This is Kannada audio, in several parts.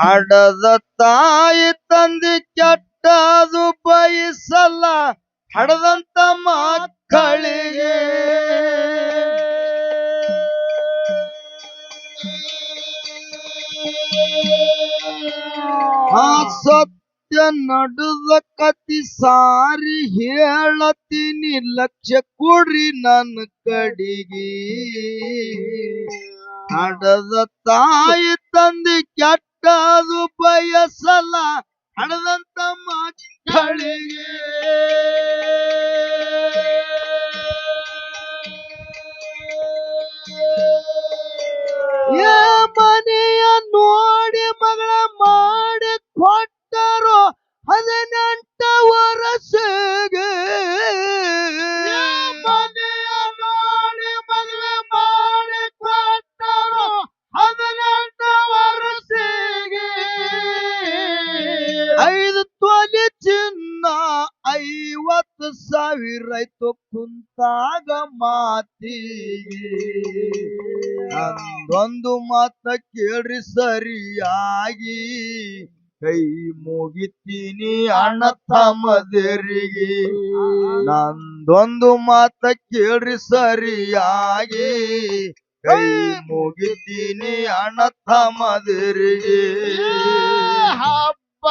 ಹಡದ ತಾಯಿ ತಂದೆ ಕೆಟ್ಟದು ಬಯಸಲ್ಲ ಹಡದಂತ ಮಕ್ಕಳಿಗೆ. ಆ ಸತ್ಯ ನಡುದ ಕತಿ ಸಾರಿ ಹೇಳತೀನಿ ಲಕ್ಷ ಕೊಡ್ರಿ ನನ್ನ ಕಡಿಗೆ. ಹಡದ ತಾಯಿ ತಂದಿ ಕೆಟ್ಟದು ಬಯಸಲ್ಲ ಹಡದಂತ ಮಕ್ಕಳಿಗೆ ಮುಗಿತೀನಿ ಅಣ್ಣ ತಮ್ಮದಿರಿಗೆ ನಂದೊಂದು ಮಾತ ಕೇಳ್ರಿ ಸರಿಯಾಗಿ. ಕೈ ಮುಗಿತೀನಿ ಅಣ್ಣ ತಮ್ಮದಿರಿಗೆ ಹಬ್ಬ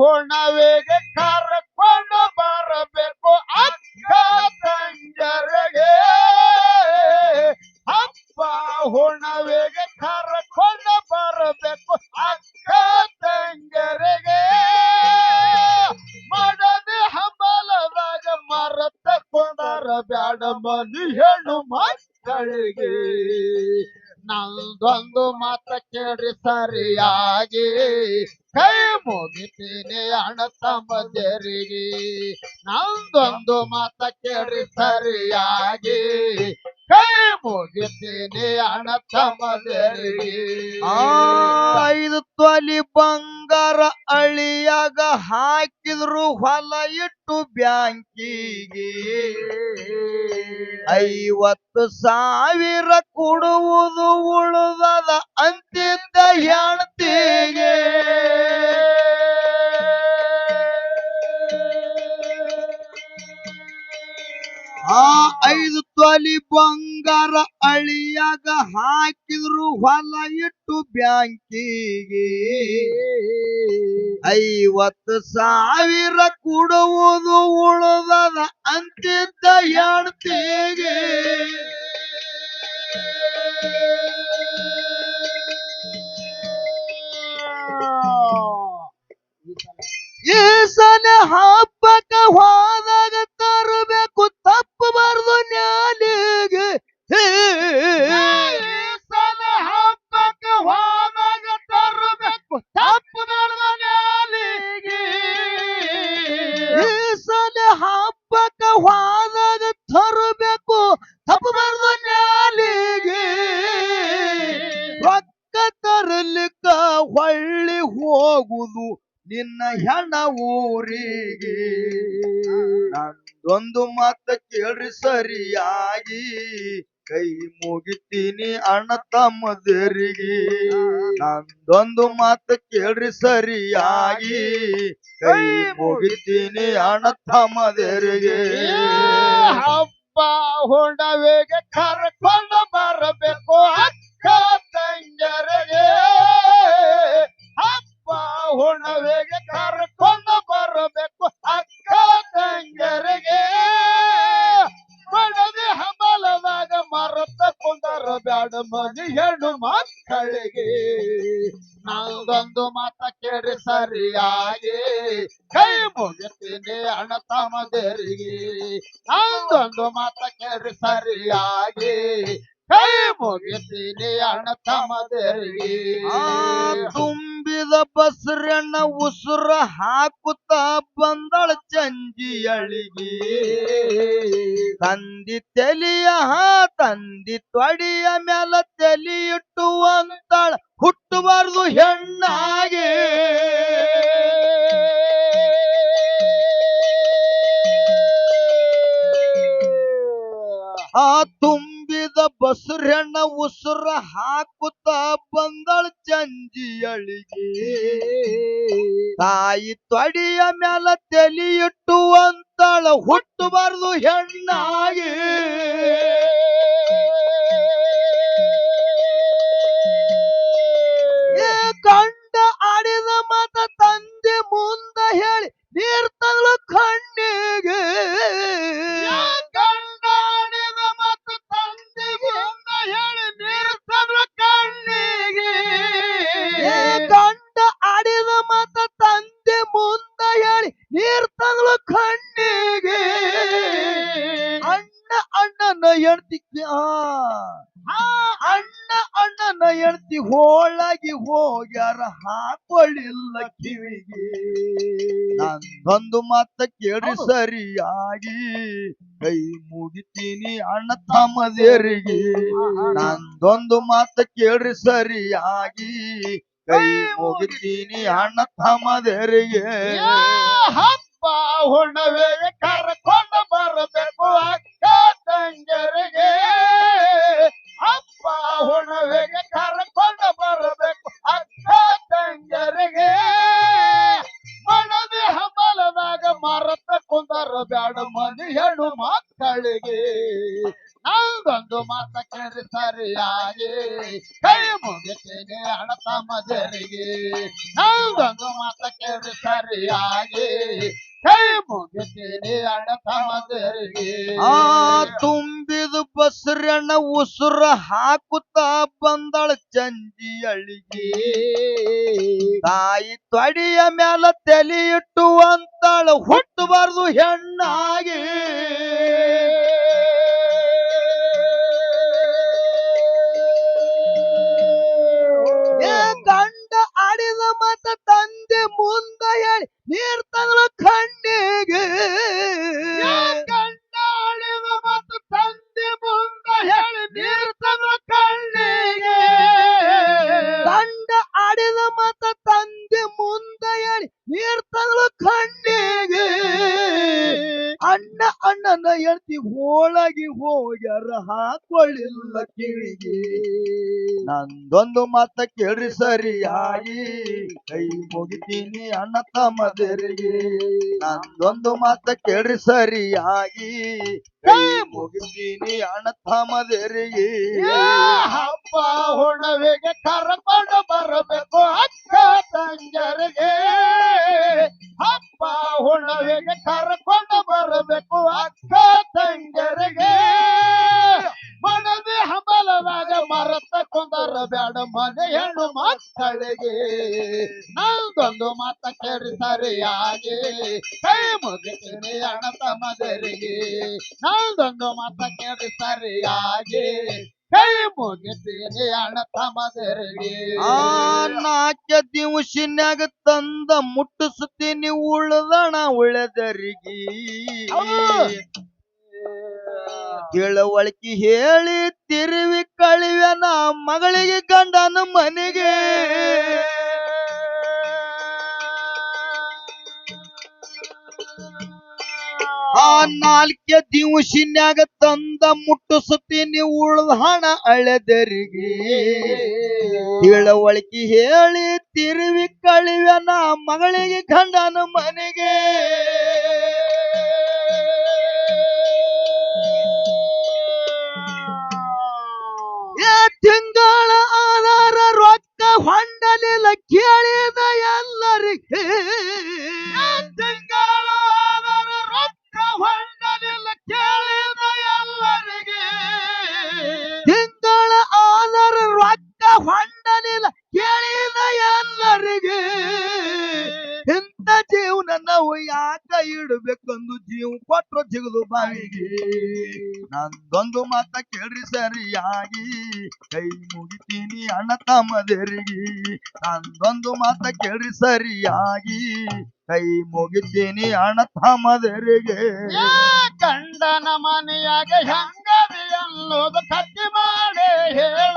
ಹೊಣವೇಗೆ ಕರ್ಕೊಂಡು ಬರಬೇಕು ಅಕ್ಕ ತಂಜರಿಗೆ ಹಬ್ಬ ಹುಣವೆಗೆ ಕರ್ಕೊಂಡು ಬರಬೇಕು. ಅಕ್ಕ ತಂಗರಿಗೆ ಮಾಡದೆ ಹಂಬಲದಾಗ ಮರತ ಕೊಂಡರ ಬ್ಯಾಡ ಮನಿ ಹೆಣ್ಣು ಮಕ್ಕಳಿಗೆ. ನಂದೊಂದು ಮಾತ ಕೇಳಿ ಸರಿಯಾಗಿ. ಕೈ ಮುಗಿತೀನಿ ಅಣ್ಣ ತಮ್ಮದರಿಗೆ ನಂದೊಂದು ಮಾತ ಕೇಳಿ ಸರಿಯಾಗಿ. ಕೈ ಮುಗಿತೀನಿ ಅಣ್ಣ ತಮ್ಮದರಿಗೆ ಆ ಐದು ತೊಲಿ ಬಂಗಾರ ಅಳಿಯಾಗ ಹಾಕಿದ್ರು ಹೊಲ ಇಟ್ಟು ಬ್ಯಾಂಕಿಗೆ. ಐವತ್ತು ಸಾವಿರ ಕೊಡುವುದು ಉಳಿದದ ಅಂತಿದ್ದ ಹೆಣ್ತಿಗೆ. ಆ ಐದು ತೊಲಿ ಬಂಗಾರ ಅಳಿಯಾಗ ಹಾಕಿದ್ರು ಹೊಲ ಇಟ್ಟು ಬ್ಯಾಂಕಿಗೆ. ಐವತ್ತು ಸಾವಿರ ಕೊಡುವುದು ಉಳಿದದ ಅಂತಿದ್ದ ಹೆಣ್ತಿಗೆ. ಈ ಸಲ ಹಬ್ಬಕ್ಕ ಹೋದಾಗ ತರಬೇಕು, ತಪ್ಪು ಬರ್ದು ನ್ಯಾಲಿಗೆ. ಈಸನೆ ಹಬ್ಬಕ್ಕೆ ಹೋದಾಗ ತರಬೇಕು, ತಪ್ಪು ಬರ್ದು ನ್ಯಾಲಿಗೆ. ಈಸನೆ ಹಬ್ಬಕ್ಕ ಹೋದಾಗ ಸರಿಯಾಗಿ ಕೈ ಮುಗಿತೀನಿ ಅಣ್ಣ ತಮ್ಮದರಿಗೆ ನಂದೊಂದು ಮಾತು ಕೇಳ್ರಿ ಸರಿಯಾಗಿ ಕೈ ಮುಗಿತೀನಿ ಅಣ್ಣ ತಮ್ಮದರಿಗೆ ಹಬ್ಬ ಹುಣವೆಗೆ ಕರ್ಕೊಂಡು ಬರಬೇಕು ಅಕ್ಕ ತಂಗರಿಗೆ ಹಬ್ಬ ಹೊಣವೆಗೆ ಕರ್ಕೊಂಡು ಬ್ಯಾಡ ಮನಿ ಹೆಣ್ಣು ಮಕ್ಕಳಿಗೆ. ನಾವೊಂದು ಮಾತ ಕೇಳಿ ಸರಿಯಾಗಿ. ಕೈ ಮುಗಿತೀನಿ ಅಣ್ಣ ತಮ್ಮದರಿಗೆ. ನಾವೊಂದು ಮಾತ ಕೇಳಿ ಸರಿಯಾಗಿ. ಆ ತುಂಬಿದ ಬಸ್ರಣ್ಣ ಉಸುರ ಹಾಕುತ್ತ ಬಂದಳ ಚಂಜಿ ಅಳಿಗೆ ತಂದಿ ತೆಲಿಯ ಹಾ, ತಂದಿ ತೊಡಿಯ ಮ್ಯಾಲ ತಲಿ ಇಟ್ಟು ಅಂತಾಳ ಹುಟ್ಟಬಾರ್ದು ಹೆಣ್ಣಾಗಿ ತುಂಬಿದ ಬಸುರೆಣ್ಣ ಉಸುರ ಹಾಕುತ್ತ ಬಂದಳ ಚಂಜಿಯಳಿಗೆ. ತಾಯಿ ತೊಡಿಯ ಮ್ಯಾಲ ನಂದೊಂದು ಮಾತ ಕೇಳಿ ಸರಿಯಾಗಿ. ಕೈ ಮುಗಿತೀನಿ ಅಣ್ಣ ತಮ್ಮದೇರಿಗೆ. ನಂದೊಂದು ಮಾತ ಕೇಳಿ ಸರಿಯಾಗಿ. ಕೈ ಮುಗಿತೀನಿ ಅಣ್ಣ ತಮ್ಮದೇರಿಗೆ. ಹಬ್ಬ ಹೊಣವೇ ಕರ್ಕೊಂಡು ಬರಬೇಕು. ಹಣ ನಾವು ಮಾತ ಕೇಳಿ ಸರಿಯಾಗಿ. ಕೈ ಮುಗಿತೀನಿ ತಮ್ಮದರಿಗೆ ಆ ತುಂಬಿದ ಬಸರಣ್ಣ ಉಸುರ ಹಾಕುತ್ತಾ ಬಂದಳ ಚಂಜಿ ಅಳಿಗೆ ತಾಯಿ ತೊಡಿಯ ಮ್ಯಾಲ ತಲೆ ಇಟ್ಟು ಅಂತಾಳ, ಹುಟ್ಟಬಾರ್ದು ಹೆಣ್ಣಾಗಿ. ಮತ ತಂದೆ ಮುಂದ ಹೇಳಿ ನೀರ್ ತಗಲು ಕಣ್ಣಿಗೆ. ಗಂಡಾಳಿದ ಮತ್ತು ತಂದೆ ಮುಂದ ಹೇಳಿ ನೀರ್ ತಂದು ಕಣ್ಣಿಗೆ. ಗಂಡ ಆಡಿದ ಮತ ತಂದೆ ಮುಂದ ಹೇಳಿ ನೀರ್ ತಗಲು ಕಣ್ಣಿಗೆ. ಅಣ್ಣ ಅಣ್ಣನ ಹೇಳ್ತಿ ಹೋಳಾಗಿ ಹೋಗ್ಯಾರ ಹಾಕೊಳ್ಳಿಲ್ಲ ಕಿವಿಗೆ. ನಂದೊಂದು ಮಾತ ಕೇಳ್ರಿ ಸರಿಯಾಗಿ. ಕೈ ಮುಗಿತೀನಿ ಅಣ್ಣ ತಮ್ಮದರಿಗೆ. ನಂದೊಂದು ಮಾತ ಕೇಳ್ರಿ ಸರಿಯಾಗಿ. ಕೈ ಮುಗಿತೀನಿ ಅಣ್ಣ ತಮ್ಮದರಿಗೆ. ಹಬ್ಬ ಹೊಣವೆಗೆ ಕರ್ಕೊಂಡು ಬರಬೇಕು ಅಕ್ಕ ತಂಗರಿಗೆ ಹಬ್ಬ ಹೊಣವೆಗೆ ಕರ್ಕೊಂಡು ಬರಬೇಕು ಅಕ್ಕ ತಂಗರಿಗೆ ಮನದಿ ಹಂಬಲದಾಗ ಮರತ ಕುಂದರ ಬ್ಯಾಡ ಮನೆ ಹೆಣ್ಣು ಮಕ್ಕಳಿಗೆ. ನಂದೊಂದು ಮಾತ ಕೇಳಿ ಸರಿಯಾಗಿ ಕೈ ಮುಗಿತೀನಿ ಅಣ್ಣ ತಮ್ಮದರಿಗೆ. ನಂದೊಂದು ಮಾತ ಕೇಳಿ ಸರಿಯಾಗಿ ಕೈ ಮುಗಿತೀನಿ ಅಣ್ಣ ತಮ್ಮದರಿಗೆ ಆ ನಾಲ್ಕ ದಿವಸಿನ್ಯಾಗ ತಂದ ಮುಟ್ಟಿಸ್ತೀನಿ ಉಳ್ದಣ ಉಳದರಿಗಿ. ತಿಳುವಳಿಕೆ ಹೇಳಿ ತಿರುವಿ ಕಳಿವೆನ ಮಗಳಿಗೆ ಗಂಡನ ಮನೆಗೆ. ಆ ನಾಲ್ಕೆ ದಿವಸಿನ್ಯಾಗ ತಂದ ಮುಟ್ಟಿಸ್ತೀನಿ ಉಳ್ದ ಹಣ ಅಳೆದರಿಗೆ. ತಿಳವಳಿಕೆ ಹೇಳಿ ತಿರುವಿ ಕಳಿವೆನ ಮಗಳಿಗೆ ಗಂಡನ ಮನೆಗೆ. ಕೈ ಮುಗಿತೀನಿ ಅಣ್ಣ ತಮ್ಮದೆರಿಗಿ. ನಂದೊಂದು ಮಾತ ಕೇಳ್ರಿ ಸರಿಯಾಗಿ. ಕೈ ಮುಗಿತೀನಿ ಅಣ್ಣ ತಮ್ಮದೆರಿಗೆ. ಗಂಡನ ಮನೆಯಾಗ ಹೆಂಗದಿ ಅನ್ನೋದು ಕತ್ತಿ ಮಾಡಿ ಹೇಳ.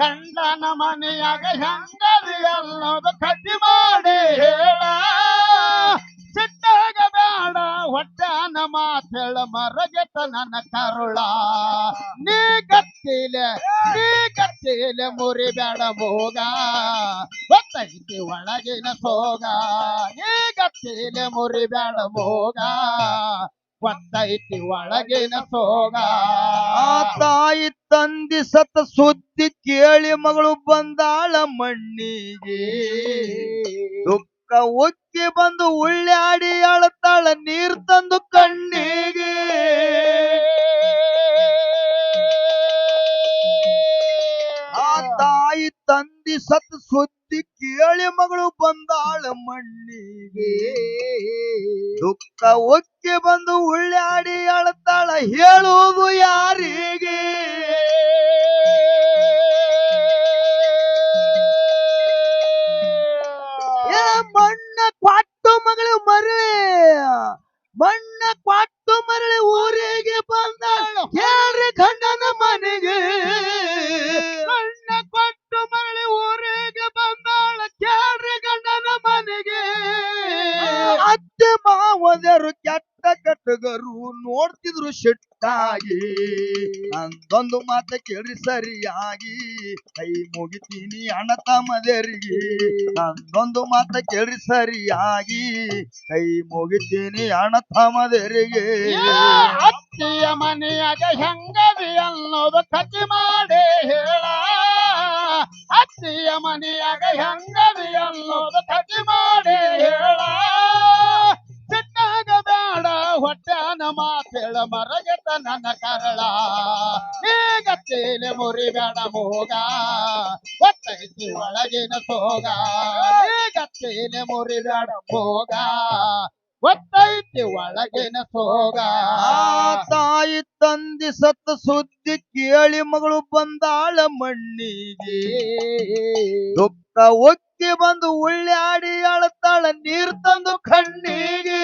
ಗಂಡನ ಮನೆಯಾಗ ಹೆಂಗದಿ ಅನ್ನೋದು ಕತ್ತಿ ಮಾಡಿ ಹೇಳ. ಬೇಡ ಹೊಟ್ಟನ ಮಾತೇಳ ಮರಗೆತ ನನ್ನ ಕರುಳ. ಗತ್ತಿಲೆ ನೀ ಗತ್ತಿಲೆ ಮುರಿಬೇಡ ಭೋಗ. ಗೊತ್ತೈತಿ ಒಳಗಿನ ಸೋಗ. ನೀ ಗತ್ತಿಲೆ ಮುರಿಬೇಡ ಭೋಗ. ಗೊತ್ತೈತಿ ಒಳಗಿನ ಸೋಗ. ತಾಯಿ ತಂದಿ ಸತ ಸುದ್ದಿ ಕೇಳಿ ಮಗಳು ಬಂದಾಳ ಮಣ್ಣಿಗೆ. ಉಕ್ಕಿ ಬಂದು ಉಳ್ಳಾಡಿ ಅಳತಾಳ ನೀರ್ ತಂದು ಕಣ್ಣಿಗೆ. ಆ ತಾಯಿ ತಂದಿ ಸತ್ ಸುದ್ದಿ ಕೇಳಿ ಮಗಳು ಬಂದಾಳ ಮಣ್ಣಿಗೆ. ದುಃಖ ಒಕ್ಕಿ ಬಂದು ಉಳ್ಳಾಡಿ ಅಳತಾಳ ಹೇಳುವುದು ಯಾರಿಗೆ? ಏ ಮಣ್ಣ ಕ್ವಾಟ್ಟು ಮಗಳು ಮರಳಿ. ಮಣ್ಣ ಕ್ವಾಟ್ಟು ಮರಳಿ ಊರಿಗೆ ಬಂದಾಳ ಕೇಳ್ರಿ ಗಂಡನ ಮನೆಗೆ. ನಂದೊಂದು ಮಾತ ಕೇಳ್ರಿ ಸರಿಯಾಗಿ. ಕೈ ಮುಗಿತೀನಿ ಅಣ್ಣ ತಮ್ಮದರಿಗೆ. ನಂದೊಂದು ಮಾತ ಕೇಳ್ರಿ ಸರಿಯಾಗಿ. ಕೈ ಮುಗಿತೀನಿ ಅಣ್ಣ ತಮ್ಮದರಿಗೆ. ಅತ್ತಿಯ ಮನೆಯಾಗ ಹೆಂಗದಿ ಅನ್ನೋದು ಕತಿ ಮಾಡಿ ಹೇಳ. ಅತ್ತಿಯ ಮನೆಯಾಗ ಹೆಂಗದಿ ಅನ್ನೋದು ಕತಿ ಮಾಡಿ ಹೇಳ. ಸಿಟ್ಟಾಗ ಬೇಡ ಹೊಟ್ಯಾನ ಮಾತೇಳ ಮರಗೆತ ನನ್ನ ಕರಳ. ಈಗ ಮುರಿಬೇಡ ಮೋಗ ಗೊತ್ತೈತಿ ಒಳಗಿನ ಸೋಗ. ಈಗ ತೇಲೆ ಮುರಿಬೇಡ ಮೋಗ. ಗೊತ್ತೈತಿ ಒಳಗಿನ ಸೋಗ. ತಾಯಿ ತಂದಿ ಸತ್ತ ಸುದ್ದಿ ಕೇಳಿ ಮಗಳು ಬಂದಾಳ ಮಣ್ಣಿಗೆ. ದುಃಖ ಒಕ್ಕಿ ಬಂದು ಉಳ್ಳಾಡಿ ಅಳತಾಳ ನೀರ್ ತಂದು ಕಣ್ಣಿಗೆ.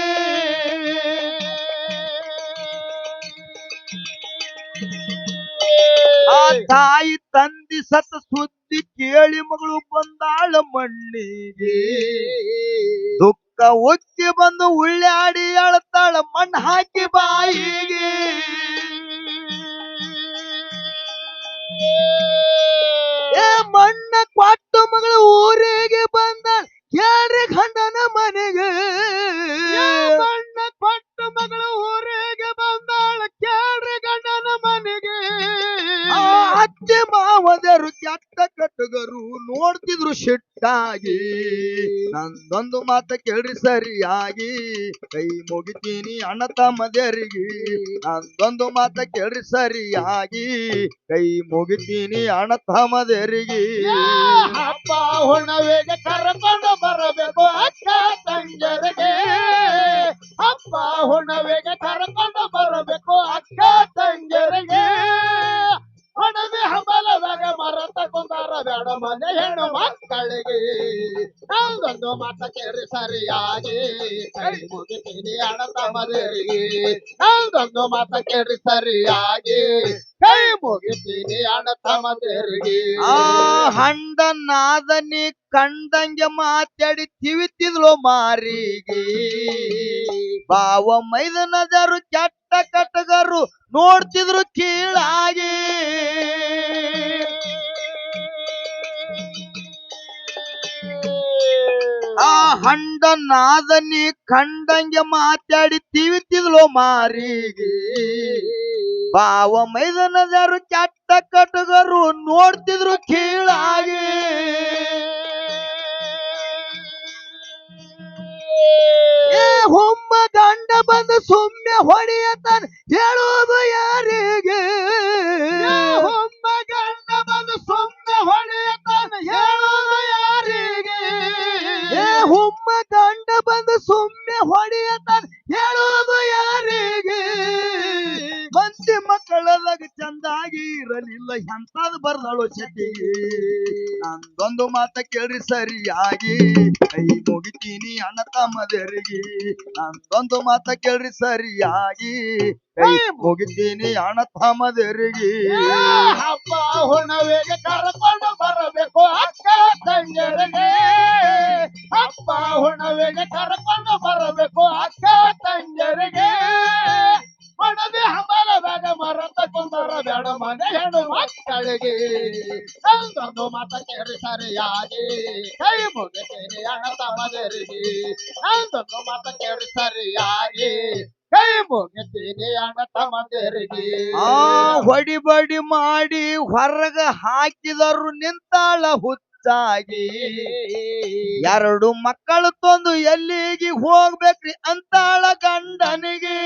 ಆ ತಾಯಿ ತಂದಿ ಸತ್ತ ಸುದ್ದಿ ಕೇಳಿ ಮಗಳು ಬಂದಾಳ ಮಣ್ಣಿಗೆ. ದುಃಖ ಒಕ್ಕಿ ಬಂದು ಉಳ್ಳಾಡಿ ಅಳತಾಳ, ಮಣ್ಣು ಹಾಕಿ ಬಾಯಿಗೆ. ಏ ಮಣ್ಣ ಕೊಟ್ಟು ಮಗಳು ಊರಿಗೆ ಬಂದಾಳ ಕೇಳ್ರಿ ಗಂಡನ ಮನೆಗೆ? ಮಣ್ಣ ಕೊಟ್ಟು ಮಗಳು ಊರಿಗೆ ಬಂದಾಳ ಕೇಳ್ರಿ ಗಂಡನ ಮನೆಗೆ? ಅತ್ತೆ ಮಾವದರು ಕೆಟ್ಟ ಕಟ್ಟಗರು ನೋಡ್ತಿದ್ರು ಶಿಟ್ಟಾಗಿ. ನಂದೊಂದು ಮಾತ ಕೇಳ್ರಿ ಸರಿಯಾಗಿ. ಕೈ ಮುಗಿತೀನಿ ಅಣ್ಣ ತಮ್ಮದರಿಗೆ. ನಂದೊಂದು ಮಾತ ಕೇಳ್ರಿ ಸರಿಯಾಗಿ. ಕೈ ಮುಗಿತೀನಿ ಅಣ್ಣ ತಮ್ಮದರಿಗೆ. ಅಪ್ಪ ಹುಣ್ಣವೆಗೆ ಕರ್ಕೊಂಡು ತಮ್ಮದರಿಗೆ ನಾವೊಂದು ಮಾತ ಕೇಳಿ ಸರಿಯಾಗಿ? ಕೈ ಮುಗಿತೀನಿ ಅಣ್ಣ ತಮ್ಮದರಿಗೆ ಆ ಹಂಡ ನಾದನಿ ಕಂಡಂಗೆ ಮಾತಾಡಿ ತಿವಿತಿದ್ಲು ಮಾರಿಗೆ. ಬಾವ ಮೈದನದರು ಕೆಟ್ಟ ಕಟ್ಟಗರು ನೋಡ್ತಿದ್ರು ಕೀಳಾಗಿ. ಆ ಹಂಡ ನಾದನಿ ಕಂಡಂಗೆ ಮಾತಾಡಿ ತಿವಿತಿದ್ಲು ಮಾರಿಗೆ. ಬಾವ ಮೈದನದರು ಚಟ್ಟ ಕಟ್ಟಗರು ನೋಡ್ತಿದ್ರು ಕೀಳಾಗಿ. ಹೊಮ್ಮ ಗಂಡ ಬಂದು ಸುಮ್ಮನೆ ಹೊಡೆಯತಾನ, ಹೇಳೋದು ಯಾರಿಗೆ? ಹೊಮ್ಮ ಗಂಡ ಬಂದ ಸುಮ್ಮನೆ ಹೊಡೆಯತಾನ, ಹೇಳೋದು ಯಾರಿಗೆ? ಹುಮ್ಮ ಗಂಡ ಬಂದು ಸುಮ್ಮನೆ ಹೊಡೆಯತಾನ ಹೇಳೋದು ಯಾರಿಗೆ? ಮಂದಿ ಮಕ್ಕಳದಾಗ ಚಂದಾಗಿ ಇರಲಿಲ್ಲ, ಎಂತಾದ್ ಬರ್ದಳು ಚಟ್ಟಿ ನಂದೊಂದು ಮಾತ ಕೇಳ್ರಿ ಸರಿಯಾಗಿ, ಕೈ ಮುಗಿತೀನಿ ಅಣ್ಣ ತಮ್ಮದರಿಗೆ. ನಂದೊಂದು ಮಾತ ಕೇಳ್ರಿ ಸರಿಯಾಗಿ, ಕೈ ಮುಗಿತೀನಿ ಅಣ್ಣ ತಮ್ಮದರಿಗೆ. ಹಬ್ಬ ಹುಣವೆಗೆ ಕರ್ಕೊಂಡು ಬರಬೇಕು ಅಕ್ಕ ತಂಗಿಯರಿಗೆ. ಹಬ್ಬ ಹುಣವೆಗೆ ಕರ್ಕೊಂಡು ಬರಬೇಕು ಅಕ್ಕ ತಂಗಿಯರಿಗೆ. ಮನದಿ ಬೇಡ ಮರತ ಕುಂದರ ಬೇಡ, ಮನೆ ಹೆಣ್ಣು ಮಕ್ಕಳಿಗೆ. ಮಾತ ಕೇಳಿ ಸರಿಯಾಗಿ. ಕೈ ಮುಗಿತೀನಿ ಅಣ್ಣ ತಮ್ಮದರಿಗೆ. ಮಾತ ಕೇಳಿ ಸರಿಯಾಗಿ. ಕೈ ಅಣ್ಣ ಆ ಹೊಡಿಬಡಿ ಮಾಡಿ ಹೊರಗ ಹಾಕಿದರು ನಿಂತಾಳ ಹುಚ್ಚಾಗಿ ಎರಡು ಮಕ್ಕಳು ತಂದು ಎಲ್ಲಿಗೆ ಹೋಗ್ಬೇಕ್ರಿ ಅಂತಾಳ ಗಂಡನಿಗೆ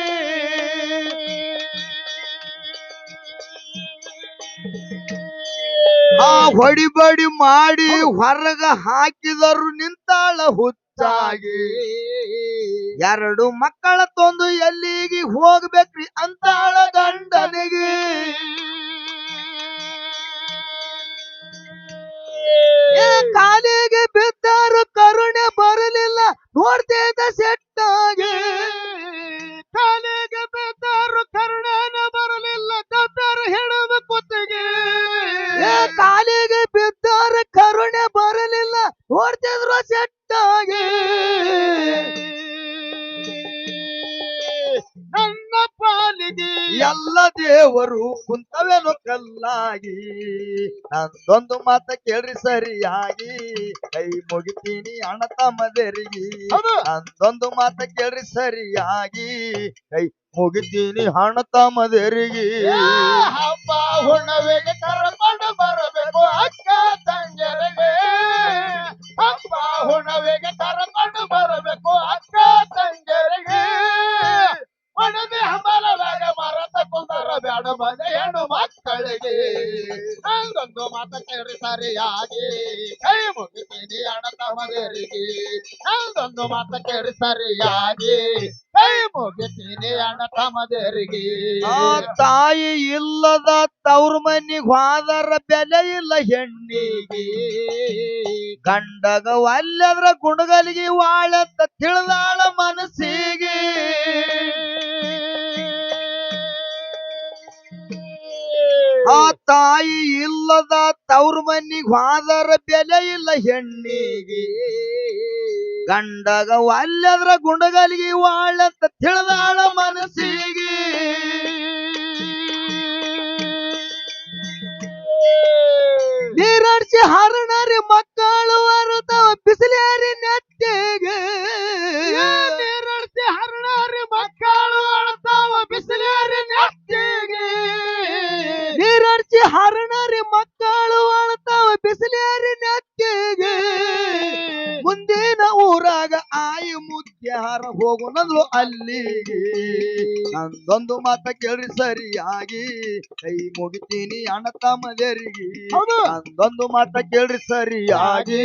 ಆ ಹೊಡಿಬಡಿ ಮಾಡಿ ಹೊರಗ ಹಾಕಿದರು ನಿಂತಾಳ ಹುಚ್ಚಾಗಿ ಎರಡು ಮಕ್ಕಳ ತಂದು ಎಲ್ಲಿಗೆ ಹೋಗ್ಬೇಕ್ರಿ ಅಂತಾಳ ಗಂಡನಿಗೆ ಏ ನಂದೊಂದು ಮಾತ ಕೇಳ್ರಿ ಸರಿಯಾಗಿ. ಕೈ ಮುಗಿತೀನಿ ಅಣ್ಣ ತಮ್ಮದರಿಗೆ. ಅಂದೊಂದು ಮಾತ ಕೇಳ್ರಿ ಸರಿಯಾಗಿ. ಕೈ ಮುಗಿತೀನಿ ಅಣ್ಣ ತಮ್ಮದರಿಗೆ. ಹಬ್ಬ ಹುಣ್ಣವೆಗೆ ಕರ್ಕೊಂಡು ಕೇಳಿ ಸರಿಯಾಗಿ ಕೈ ಮುಗಿತೀನಿ ಅಣ್ಣ ಆ ತಾಯಿ ಇಲ್ಲದ ತವ್ರ ಮನಿಗ್ ಹೋದರ ಬೆಲೆ ಇಲ್ಲ ಹೆಣ್ಣಿಗೆ. ಗಂಡಗ ಒಲ್ಲೆದ್ರ ಗುಣಗಲಿಗೆ ವಾಳತ್ತ ತಿಳಿದಾಳ ಮನಸ್ಸಿಗೆ. ಆ ತಾಯಿ ಇಲ್ಲದ ತವ್ರ ಮನಿಗ್ ಹೋದರ ಬೆಲೆ ಇಲ್ಲ ಹೆಣ್ಣಿಗೆ. ಗಂಡಗ ವಾಲ್ಯದ್ರ ಗುಂಡಗಾಲಿಗೆ ವಾಳಂತ ತಿಳಿದಾಳ ಮನಸ್ಸಿಗೆ. ನೀರಾಡ್ಸಿ ಹರಣರಿ ಮಕ್ಕಳು ಅರುತಾವ ಬಿಸಿಲೇರಿ ನೆತ್ತಿಗೆ. ನೀರಾಡ್ಸಿ ಹರಣಾರಿ ಮಕ್ಕಳು ಅಳ್ತಾವ ಬಿಸಿಲೇರಿ ನೆತ್ತಿಗೆ. ನೀರಾಡ್ಸಿ ಹರಣರಿ ಮಕ್ಕಳು ಅಳತಾವ ಬಿಸಿಲೇರಿ ನೆತ್ತಿಗೆ. ಊರಾಗ ಮುದ್ದೆ ಹಾರ ಹೋಗು ನಂದ್ಲು ಅಲ್ಲಿಗೆ ನಂದೊಂದು ಮಾತ ಕೇಳ್ರಿ ಸರಿಯಾಗಿ. ಕೈ ಮುಗಿತೀನಿ ಅಣ್ಣ ತಮ್ಮದೇರಿಗೆ. ನಂದೊಂದು ಮಾತ ಕೇಳ್ರಿ ಸರಿಯಾಗಿ.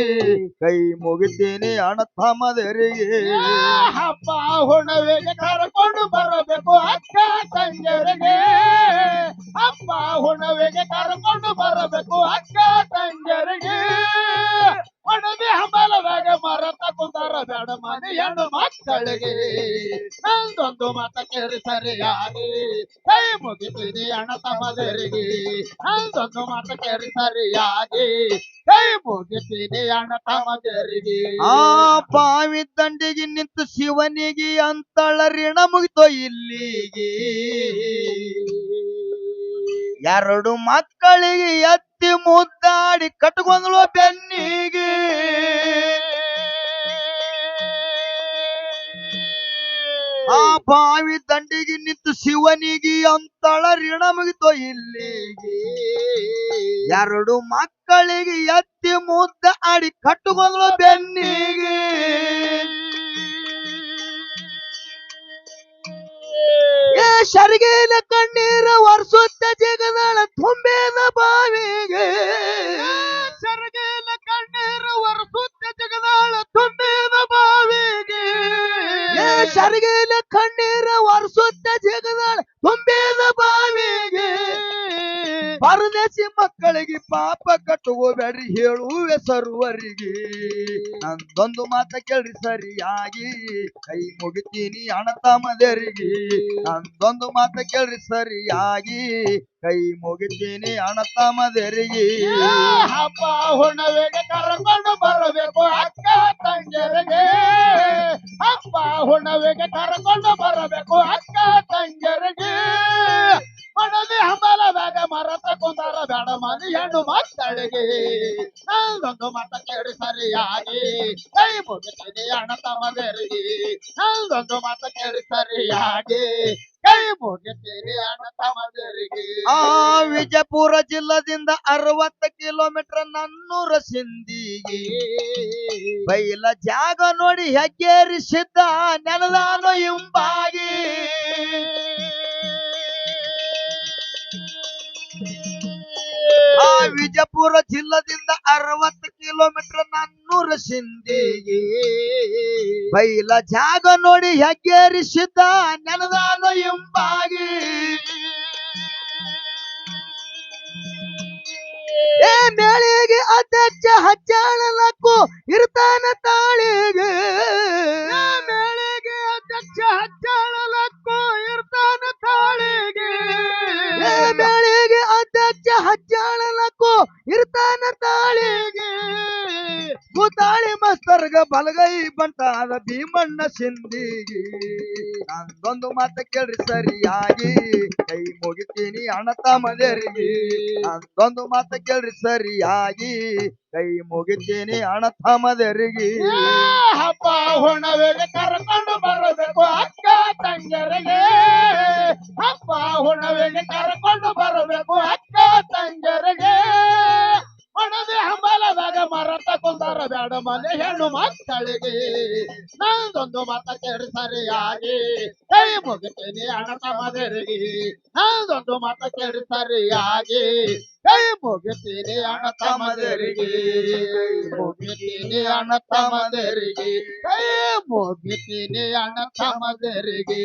ಕೈ ಮುಗಿತೀನಿ ಅಣ್ಣ ತಮ್ಮದೇರಿಗೆ. ಹಬ್ಬ ಹುಣವೆಗೆ ಕರ್ಕೊಂಡು ಬರಬೇಕು ಅಕ್ಕ ತಂಗಿಯರಿಗೆ. ಹಬ್ಬ ಹುಣವೆಗೆ ಕರ್ಕೊಂಡು ಬರಬೇಕು ಅಕ್ಕ ತಂಗಿಯರಿಗೆ. ಒಣವೆ ಹಂಬಲದಾಗ ಮರ ಕುಂದರ ಬೇಡ ಮನೆ ಹೆಣ್ಣು ಮಕ್ಕಳಿಗೆ. ನಂದೊಂದು ಮತ ಕೇಳಿ ಸರಿಯಾಗಿ. ಕೈ ಮುಗಿತೀನಿ ಅಣ್ಣ ತಮ್ಮದರಿಗೆ. ನಂದೊಂದು ಮತ ಕೇಳಿ ಸರಿಯಾಗಿ. ಕೈ ಮುಗಿತೀನಿ ಅಣ್ಣ ತಮ್ಮದರಿಗೆ. ಆ ಬಾವಿ ದಂಡಿಗೆ ನಿಂತು ಶಿವನಿಗೆ ಅಂತಳ ಋಣ ಮುಗಿತೋ ಇಲ್ಲಿಗೆ. ಎರಡು ಮಕ್ಕಳಿಗೆ ಎತ್ತಿ ಮುದ್ದಾಡಿ ಕಟ್ಕೊಂಡ್ಲು ಬೆನ್ನಿಗೆ. ಆ ಬಾವಿ ದಂಡಿಗೆ ನಿಂತು ಶಿವನಿಗೆ ಅಂತಳ ಋಣ ಮುಗಿತೋ ಇಲ್ಲಿಗೆ. ಎರಡು ಮಕ್ಕಳಿಗೆ ಎತ್ತಿ ಮುದ್ದಾಡಿ ಕಟ್ಕೊಂಡ್ಲು ಬೆನ್ನಿಗೆ. ಏ ಶರ್ಗೇನ ಕಣ್ಣೀರ ವರ್ಷುತ್ತ ಜಗದಳ ತುಂಬೇದ ಬಾವಿಗೆ. ಸರಗೇಲ ಕಣ್ಣೀರ ಒರಸುತ್ತ ಜಗದಾಳ ತುಂಬೇನ ಬಾವಿಗೆ. ಏ ಶರ್ಗೇನ ಕಟ್ಟುಕೋಬೇಡ್ರಿ ಹೇಳುವೆ ಸರ್ವರಿಗೆ. ನಂದೊಂದು ಮಾತ ಕೇಳ್ರಿ ಸರಿಯಾಗಿ. ಕೈ ಮುಗಿತೀನಿ ಅಣ್ಣ ತಮ್ಮದರಿಗೆ. ನಂದೊಂದು ಮಾತ ಕೇಳ್ರಿ ಸರಿಯಾಗಿ. ಕೈ ಮುಗಿತೀನಿ ಅಣ್ಣ ತಮ್ಮದರಿಗೆ. ಹಬ್ಬ ಹುಣ್ಣವೆಗೆ ಕರ್ಕೊಂಡು ಬರಬೇಕು ಅಕ್ಕ ತಂಗಿಯರಿಗೆ. ಹಬ್ಬ ಹೊಣವೆಗೆ ಕರ್ಕೊಂಡು ಬರಬೇಕು ಅಕ್ಕ ಮರತ ಕುಂದರ ಬೇಡ ಮನಿ ಹೆಣ್ಣು ಮಕ್ಕಳಿಗೆ. ನಂದೊಂದು ಮಾತ ಕೇಳಿ ಸರಿಯಾಗಿ. ಕೈ ಮುಗಿಸಿದೆ ಅಣ್ಣ, ತಮ್ಮದರಿಗೆ. ನಂದೊಂದು ಮಾತ ಕೇಳಿ ಸರಿಯಾಗಿ. ಕೈ ಮುಗಿಸಿದೆ ಅಣ್ಣ, ತಮ್ಮದರಿಗೆ. ಆ ವಿಜಯಪುರ ಜಿಲ್ಲದಿಂದ ಅರವತ್ತು ಕಿಲೋಮೀಟರ್ ನನ್ನೂರ ಸಿಂದಿಗೆ ಬೈಲ ಜಾಗ ನೋಡಿ ಹೆಗ್ಗೇರಿಸಿದ್ದ ನೆನದಾನು ಹಿಂಬಾಗಿ. ಆ ವಿಜಯಪುರ ಜಿಲ್ಲದಿಂದ ಅರವತ್ತು ಕಿಲೋಮೀಟರ್ ನನ್ನೂರ ಸಿಂಧಿಗೆ ಬೈಲ ಜಾಗ ನೋಡಿ ಹೆಗ್ಗೇರಿಸಿದ್ದ ನೆನದಾನ ಎಂಬಾಗಿ ಏ ಮೇಳಿಗೆ ಅಧ್ಯಕ್ಷ ಹಚ್ಚಾಳಲಕ್ಕೂ ಇರ್ತಾನ ತಾಳಿಗೆ. ಮೇಳಿಗೆ ಅಧ್ಯಕ್ಷ ಹಚ್ಚಾಳಲಕ್ಕೂ ಇರ್ತಾನ ತಾಳಿಗೆ. ಹಚ್ಚಾಳಲಕ್ಕೂ ಇರ್ತಾನ ತಾಳಿಗೆ. ಭೂತಾಳಿ ಮಸ್ತರ್ಗ ಬಲಗೈ ಬಂಟಾದ ಭೀಮಣ್ಣ ಸಿಂದಿಗೆ ನಂದೊಂದು ಮಾತ ಕೇಳ್ರಿ ಸರಿಯಾಗಿ. ಕೈ ಮುಗಿತೀನಿ ಅಣ್ಣ ತಮ್ಮದೇರಿಗೆ. ನಂದೊಂದು ಮಾತ ಕೇಳ್ರಿ ಸರಿಯಾಗಿ. ಕೈ ಮುಗಿತೀನಿ ಅಣ್ಣ ತಮ್ಮದೇರಿಗೆ. ಹಬ್ಬ ಹುಣವೆಗೆ ಕರ್ಕೊಂಡು ಬರಬೇಕು ಅಕ್ಕ ತಂಗರಿಗೆ ಹಬ್ಬ ಹುಣವೆಗೆ ಕರ್ಕೊಂಡು ಬರಬೇಕು ಅಕ್ಕ ತಂಗರಿಗೆ ಒಣದೆ ಹಂಬಲದಾಗ ಮರತ ಕುಂದಾರ ಬ್ಯಾಡ ಮನೆ ಹೆಣ್ಣು ಮಕ್ಕಳಿಗೆ. ನಂದೊಂದು ಮತ ಕೇಳಿ ಸರಿಯಾಗಿ. ಕೈ ಮುಗಿತೀನಿ ಅಣ್ಣ ತಮ್ಮದರಿಗೆ. ನಂದೊಂದು ಮತ ಕೇಳಿ ಸರಿಯಾಗಿ. ಕೈ ಮುಗಿತೀನಿ ಅಣ್ಣ ತಮ್ಮದರಿಗೆ. ಮುಗಿತೀನಿ ಅಣ್ಣ ತಮ್ಮದರಿಗೆ. ಕೈ ಮುಗಿತೀನಿ ಅಣ್ಣ ತಮ್ಮದರಿಗೆ.